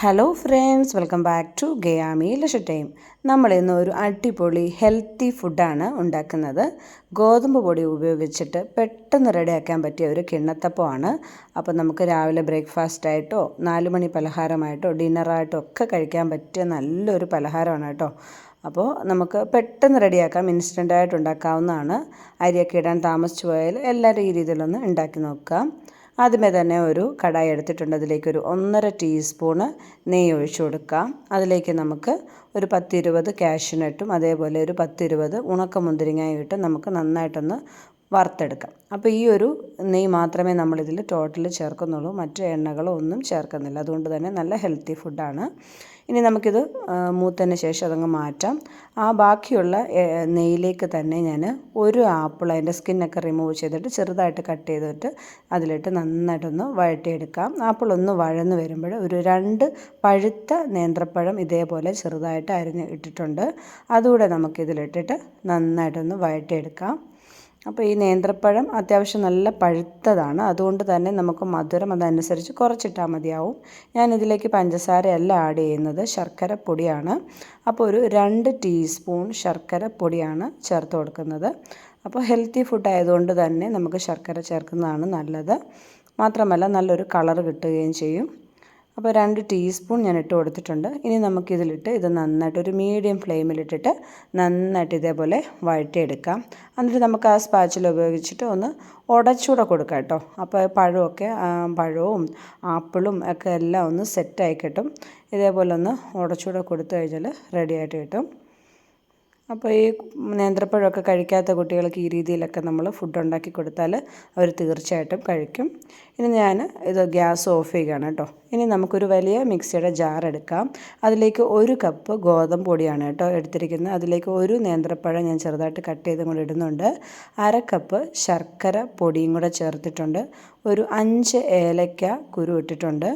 Hello friends welcome back to ഗയാമി ലഷ നമ്മൾ ഇന്ന് ഒരു അടിപൊളി ഹെൽത്തി ഫുഡാണ് ഉണ്ടാക്കുന്നത്. ഗോതമ്പ് പൊടി ഉപയോഗിച്ചിട്ട് പെട്ടെന്ന് റെഡിയാക്കാൻ പറ്റിയ ഒരു കിണ്ണത്തപ്പമാണ്. അപ്പോൾ നമുക്ക് രാവിലെ ബ്രേക്ക്ഫാസ്റ്റ് ആയിട്ടോ നാല് മണി പലഹാരമായിട്ടോ ഡിന്നറായിട്ടോ ഒക്കെ കഴിക്കാൻ പറ്റിയ നല്ലൊരു പലഹാരമാണ് കേട്ടോ. അപ്പോൾ നമുക്ക് പെട്ടെന്ന് റെഡിയാക്കാം ഇൻസ്റ്റന്റായിട്ട് ഉണ്ടാക്കാവുന്നതാണ്. അരിയൊക്കെ ഇടാൻ താമസിച്ചു പോയാൽ എല്ലാ രീതിയിലൊന്ന് ഉണ്ടാക്കി നോക്കാം. ആദ്യമേ തന്നെ ഒരു കടായി എടുത്തിട്ടുണ്ട്. അതിലേക്ക് ഒരു ഒന്നര ടീസ്പൂണ് നെയ്യ് ഒഴിച്ചു കൊടുക്കാം. അതിലേക്ക് നമുക്ക് ഒരു പത്തിരുപത് കാഷ്യനട്ടും അതേപോലെ ഒരു പത്തിരുപത് ഉണക്കമുന്തിരിങ്ങയും ഇട്ട് നമുക്ക് നന്നായിട്ടൊന്ന് വറുത്തെടുക്കാം. അപ്പോൾ ഈ ഒരു നെയ് മാത്രമേ നമ്മളിതിൽ ടോട്ടൽ ചേർക്കുന്നുള്ളൂ. മറ്റ് എണ്ണകളോ ഒന്നും ചേർക്കുന്നില്ല. അതുകൊണ്ട് തന്നെ നല്ല ഹെൽത്തി ഫുഡാണ് ഇനി നമുക്കിത് മൂത്തതിന് ശേഷം അതങ്ങ് മാറ്റാം. ആ ബാക്കിയുള്ള നെയ്യിലേക്ക് തന്നെ ഞാൻ ഒരു ആപ്പിൾ അതിന്റെ സ്കിന്നൊക്കെ റിമൂവ് ചെയ്തിട്ട് ചെറുതായിട്ട് കട്ട് ചെയ്തിട്ട് അതിലിട്ട് നന്നായിട്ടൊന്ന് വഴട്ടിയെടുക്കാം ആപ്പിൾ ഒന്ന് വഴന്ന് വരുമ്പോൾ ഒരു രണ്ട് പഴുത്ത നേന്ത്രപ്പഴം ഇതേപോലെ ചെറുതായിട്ട് അരിഞ്ഞ് ഇട്ടിട്ടുണ്ട്. അതുകൂടെ നമുക്കിതിലിട്ടിട്ട് നന്നായിട്ടൊന്ന് വഴറ്റിയെടുക്കാം. അപ്പോൾ ഈ നേന്ത്രപ്പഴം അത്യാവശ്യം നല്ല പഴുത്തതാണ്. അതുകൊണ്ട് തന്നെ നമുക്ക് മധുരം അതനുസരിച്ച് കുറച്ചിട്ടാൽ മതിയാവും. ഞാനിതിലേക്ക് പഞ്ചസാരയല്ല ആഡ് ചെയ്യുന്നത് ശർക്കര പൊടിയാണ് അപ്പോൾ ഒരു രണ്ട് ടീസ്പൂൺ ശർക്കര പൊടിയാണ് ചേർത്ത് കൊടുക്കുന്നത്. അപ്പോൾ ഹെൽത്തി ഫുഡ് ആയതുകൊണ്ട് തന്നെ നമുക്ക് ശർക്കര ചേർക്കുന്നതാണ് നല്ലത്. മാത്രമല്ല നല്ലൊരു കളർ കിട്ടുകയും ചെയ്യും. അപ്പോൾ രണ്ട് ടീസ്പൂൺ ഞാൻ ഇട്ട് കൊടുത്തിട്ടുണ്ട്. ഇനി നമുക്കിതിലിട്ട് ഇത് നന്നായിട്ട് ഒരു മീഡിയം ഫ്ലെയിമിലിട്ടിട്ട് നന്നായിട്ട് ഇതേപോലെ വഴറ്റിയെടുക്കാം. എന്നിട്ട് നമുക്ക് ആ സ്പാച്ചിൽ ഉപയോഗിച്ചിട്ട് ഒന്ന് ഉടച്ചൂടെ കൊടുക്കാം കേട്ടോ. അപ്പോൾ പഴമൊക്കെ പഴവും ആപ്പിളും ഒക്കെ എല്ലാം ഒന്ന് സെറ്റായി കിട്ടും. ഇതേപോലെ ഒന്ന് ഉടച്ചൂടെ കൊടുത്തു കഴിഞ്ഞാൽ റെഡി ആയിട്ട് കിട്ടും. അപ്പോൾ ഈ നേന്ത്രപ്പഴമൊക്കെ കഴിക്കാത്ത കുട്ടികൾക്ക് ഈ രീതിയിലൊക്കെ നമ്മൾ ഫുഡ് ഉണ്ടാക്കി കൊടുത്താൽ അവർ തീർച്ചയായിട്ടും കഴിക്കും. ഇനി ഞാൻ ഇത് ഗ്യാസ് ഓഫ് ചെയ്യുകയാണ് കേട്ടോ. ഇനി നമുക്കൊരു വലിയ മിക്സിയുടെ ജാർ എടുക്കാം. അതിലേക്ക് ഒരു കപ്പ് ഗോതമ്പ് പൊടിയാണ് കേട്ടോ എടുത്തിരിക്കുന്നത്. അതിലേക്ക് ഒരു നേന്ത്രപ്പഴം ഞാൻ ചെറുതായിട്ട് കട്ട് ചെയ്തും കൂടെ ഇടുന്നുണ്ട്. അര കപ്പ് ശർക്കര പൊടിയും കൂടെ ചേർത്തിട്ടുണ്ട്. ഒരു അഞ്ച് ഏലക്ക കുരു ഇട്ടിട്ടുണ്ട്.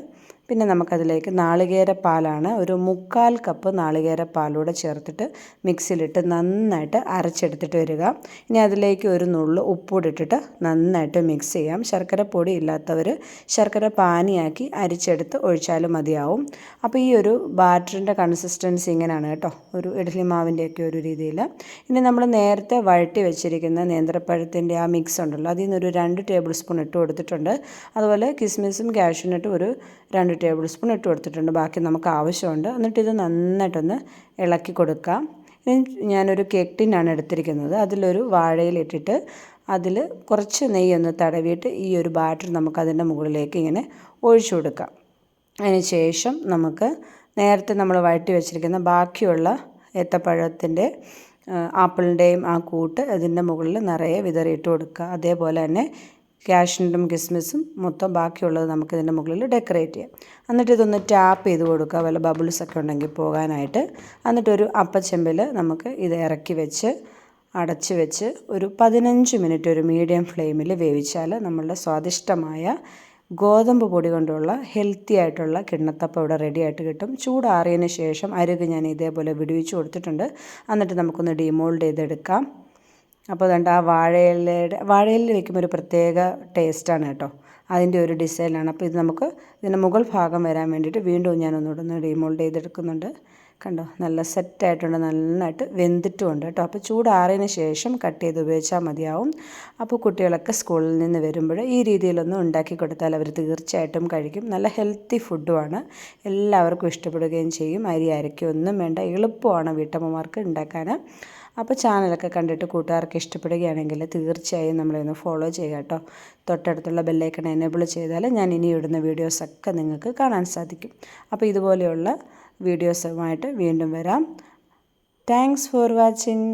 പിന്നെ നമുക്കതിലേക്ക് നാളികേര പാലാണ് ഒരു മുക്കാൽ കപ്പ് നാളികേര പാലൂടെ ചേർത്തിട്ട് മിക്സിയിലിട്ട് നന്നായിട്ട് അരച്ചെടുത്തിട്ട് വരിക. ഇനി അതിലേക്ക് ഒരു നുള്ളു ഉപ്പൂടി ഇട്ടിട്ട് നന്നായിട്ട് മിക്സ് ചെയ്യാം. ശർക്കര പൊടി ഇല്ലാത്തവർ ശർക്കര പാനിയാക്കി അരിച്ചെടുത്ത് ഒഴിച്ചാലും മതിയാവും. അപ്പോൾ ഈ ഒരു ബാറ്ററിന്റെ കൺസിസ്റ്റൻസി ഇങ്ങനെയാണ് കേട്ടോ. ഒരു ഇഡ്ഡലി മാവിന്റെയൊക്കെ ഒരു രീതിയിൽ. ഇനി നമ്മൾ നേരത്തെ വഴട്ടി വെച്ചിരിക്കുന്ന നേന്ത്രപ്പഴത്തിന്റെ ആ മിക്സ് ഉണ്ടല്ലോ അതിൽ നിന്നൊരു രണ്ട് ടേബിൾ സ്പൂൺ ഇട്ട് കൊടുത്തിട്ടുണ്ട്. അതുപോലെ കിസ്മിസും കാഷ്യൂനട്ടും ഒരു രണ്ട് ടേബിൾ സ്പൂൺ ഇട്ട് കൊടുത്തിട്ടുണ്ട്. ബാക്കി നമുക്ക് ആവശ്യമുണ്ട്. എന്നിട്ട് ഇത് നന്നായിട്ടൊന്ന് ഇളക്കി കൊടുക്കാം. ഇനി ഞാനൊരു കേക്ക് ടിന്നാണ് എടുത്തിരിക്കുന്നത്. അതിലൊരു വാഴയിലിട്ടിട്ട് അതിൽ കുറച്ച് നെയ്യൊന്ന് തടവിയിട്ട് ഈ ഒരു ബാറ്റർ നമുക്ക് അതിന്റെ മുകളിലേക്ക് ഇങ്ങനെ ഒഴിച്ചു കൊടുക്കാം. അതിന് ശേഷം നമുക്ക് നേരത്തെ നമ്മൾ വഴറ്റി വെച്ചിരിക്കുന്ന ബാക്കിയുള്ള ഏത്തപ്പഴത്തിന്റെ ആപ്പിളിന്റെയും ആ കൂട്ട് അതിന്റെ മുകളിൽ നിറയെ വിതറിയിട്ട് കൊടുക്കുക. അതേപോലെ തന്നെ കാഷ്നട്ടും കിസ്മിസും മൊത്തം ബാക്കിയുള്ളത് നമുക്ക് ഇതിന്റെ മുകളിൽ ഡെക്കറേറ്റ് ചെയ്യാം. എന്നിട്ട് ഇതൊന്ന് ടാപ്പ് ചെയ്ത് കൊടുക്കുക. വല്ല ബബിൾസ് ഒക്കെ ഉണ്ടെങ്കിൽ പോകാനായിട്ട്. എന്നിട്ടൊരു അപ്പച്ചെമ്പിൽ നമുക്ക് ഇത് ഇറക്കി വെച്ച് അടച്ച് വെച്ച് ഒരു പതിനഞ്ച് മിനിറ്റ് ഒരു മീഡിയം ഫ്ലെയിമിൽ വേവിച്ചാൽ നമ്മളുടെ സ്വാദിഷ്ടമായ ഗോതമ്പ് പൊടി കൊണ്ടുള്ള ഹെൽത്തി ആയിട്ടുള്ള കിണ്ണത്തപ്പം ഇവിടെ റെഡി ആയിട്ട് കിട്ടും. ചൂടാറിയതിന് ശേഷം അരുക് ഞാൻ ഇതേപോലെ വിടുവിച്ച് കൊടുത്തിട്ടുണ്ട്. എന്നിട്ട് നമുക്കൊന്ന് ഡിമോൾഡ് ചെയ്തെടുക്കാം. അപ്പോൾ അതുകൊണ്ട് ആ വാഴയിലയുടെ വാഴയില വയ്ക്കുമ്പോൾ ഒരു പ്രത്യേക ടേസ്റ്റാണ് കേട്ടോ. അതിന്റെ ഒരു ഡിസൈനാണ് അപ്പോൾ ഇത് നമുക്ക് ഇതിന്റെ മുകൾ ഭാഗം വരാൻ വേണ്ടിയിട്ട് വീണ്ടും ഞാനൊന്നുകൂടെ ഒന്ന് റീമോൾഡ് ചെയ്തെടുക്കുന്നുണ്ട്. കണ്ടോ നല്ല സെറ്റായിട്ടുണ്ട് നന്നായിട്ട് വെന്തിട്ടുമുണ്ട് കേട്ടോ. അപ്പോൾ ചൂടാറിയതിന് ശേഷം കട്ട് ചെയ്ത് ഉപയോഗിച്ചാൽ മതിയാവും. അപ്പോൾ കുട്ടികളൊക്കെ സ്കൂളിൽ നിന്ന് വരുമ്പോൾ ഈ രീതിയിലൊന്നും ഉണ്ടാക്കി കൊടുത്താൽ അവർ തീർച്ചയായിട്ടും കഴിക്കും. നല്ല ഹെൽത്തി ഫുഡുമാണ് എല്ലാവർക്കും ഇഷ്ടപ്പെടുകയും ചെയ്യും. അരി അരയ്ക്കൊന്നും വേണ്ട എളുപ്പമാണ് വീട്ടമ്മമാർക്ക് ഉണ്ടാക്കാൻ. അപ്പോൾ ചാനലൊക്കെ കണ്ടിട്ട് കൂട്ടുകാർക്ക് ഇഷ്ടപ്പെടുകയാണെങ്കിൽ തീർച്ചയായും നമ്മളൊന്ന് ഫോളോ ചെയ്യുക കേട്ടോ. തൊട്ടടുത്തുള്ള ബെല്ലൈക്കൺ എനേബിൾ ചെയ്താൽ ഞാൻ ഇനി ഇടുന്ന വീഡിയോസൊക്കെ നിങ്ങൾക്ക് കാണാൻ സാധിക്കും. അപ്പോൾ ഇതുപോലെയുള്ള വീഡിയോസുമായിട്ട് വീണ്ടും വരാം. Thanks for watching